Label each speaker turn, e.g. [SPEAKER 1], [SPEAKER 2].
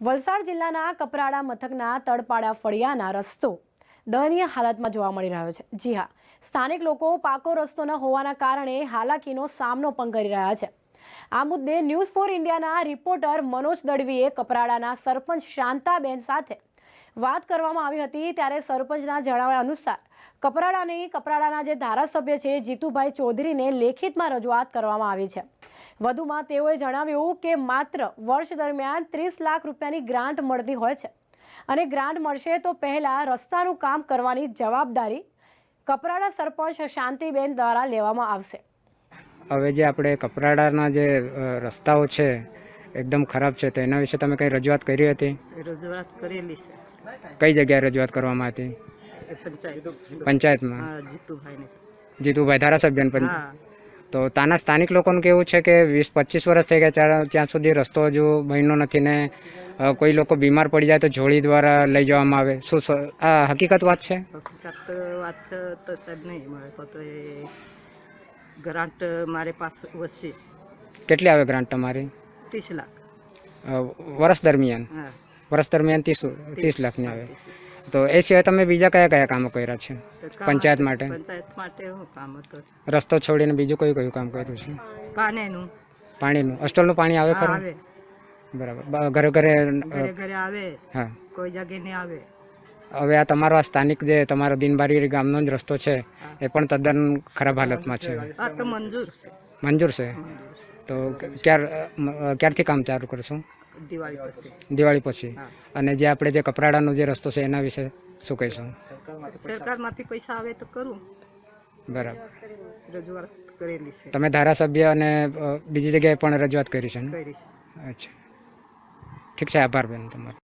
[SPEAKER 1] વલસાડ જિલ્લાના કપરાડા મથકના તળપાડા ફળિયાના રસ્તો દયનીય હાલતમાં જોવા મળી રહ્યો છે. જી હા, સ્થાનિક લોકો પાકો રસ્તો ન હોવાના કારણે હાલાકીનો સામનો પણ કરી રહ્યા છે. આ મુદ્દે ન્યૂઝ ફોર ઇન્ડિયાના રિપોર્ટર મનોજ દળવીએ કપરાડાના સરપંચ શાંતાબેન સાથે વાત કરવામાં આવી હતી ત્યારે સરપંચના જણાવ્યા અનુસાર કપરાડાની કપરાડાના જે ધારાસભ્ય છે જીતુભાઈ ચૌધરીને લેખિતમાં રજૂઆત કરવામાં આવી છે. વધુમાં તેઓએ જણાવ્યું કે માત્ર વર્ષ દરમિયાન ત્રીસ લાખ રૂપિયાની ગ્રાન્ટ મળતી હોય છે. અને ગ્રાન્ટ મળશે તો પહેલાં રસ્તાનું કામ કરવાની જવાબદારી કપરાડા સરપંચ શાંતિબેન દ્વારા લેવામાં આવશે.
[SPEAKER 2] હવે જે આપણે કપરાડાના જે રસ્તાઓ છે એકદમ ખરાબ છે તો એના વિશે તમે કંઈ રજૂઆત કરી હતી?
[SPEAKER 3] રજૂઆત કરેલી છે.
[SPEAKER 2] કઈ જગ્યાએ રજૂઆત કરવામાં હતી? પંચાયતમાં? જીતુભાઈ ધારાસભ્યને પણ
[SPEAKER 3] હા.
[SPEAKER 2] તો ત્યાંના સ્થાનિક લોકોનું કેવું છે કે વીસ પચીસ વર્ષ થઈ ગયા ત્યાં સુધી રસ્તો હજુ બન્યો નથી ને કોઈ લોકો બીમાર પડી જાય તો જોડી દ્વારા લઈ જવામાં આવે. શું આ હકીકત વાત છે?
[SPEAKER 3] હકીકત વાત છે તો સાહેબ નહીં. મળે તો એ ગ્રાન્ટ મારે પાસે વચ્ચે.
[SPEAKER 2] કેટલી આવે ગ્રાન્ટ તમારી?
[SPEAKER 3] ત્રીસ લાખ.
[SPEAKER 2] વર્ષ દરમિયાન? વર્ષ દરમિયાન ત્રીસ ત્રીસ લાખની આવે. તો એ સિવાય તમે બીજા કયા કયા કામો કર્યા છે? પંચાયત માટે?
[SPEAKER 3] પંચાયત માટે હું કામ હતું
[SPEAKER 2] રસ્તો છોડીને બીજું કયું કયું કામ કર્યું છે?
[SPEAKER 3] પાણીનું.
[SPEAKER 2] પાણીનું. હોસ્ટેલનું પાણી આવે ખરું? બરાબર. ઘરે ઘરે
[SPEAKER 3] ઘરે આવે.
[SPEAKER 2] હા.
[SPEAKER 3] કોઈ જગ્યાએ નહીં આવે.
[SPEAKER 2] હવે આ તમારો આ સ્થાનિક જે તમારો દિનબારી ગામનો જ રસ્તો છે એ પણ તદ્દન ખરાબ હાલતમાં છે.
[SPEAKER 3] મંજૂર છે.
[SPEAKER 2] મંજૂર છે? તો ક્યાર ક્યારથી કામ ચાલુ કરશું?
[SPEAKER 3] દિવાળી પછી.
[SPEAKER 2] દિવાળી પછી. અને જે આપણે જે કપરાડાનો જે રસ્તો છે એના વિશે શું કહીશું?
[SPEAKER 3] સરકારમાંથી પૈસા આવે. તો કરું.
[SPEAKER 2] બરાબર.
[SPEAKER 3] રજૂઆત કરેલી છે.
[SPEAKER 2] તમે ધારાસભ્ય અને બીજી જગ્યાએ પણ રજૂઆત કરી
[SPEAKER 3] કરી છે.
[SPEAKER 2] અચ્છા. ઠીક છે આભાર બેન તમારો.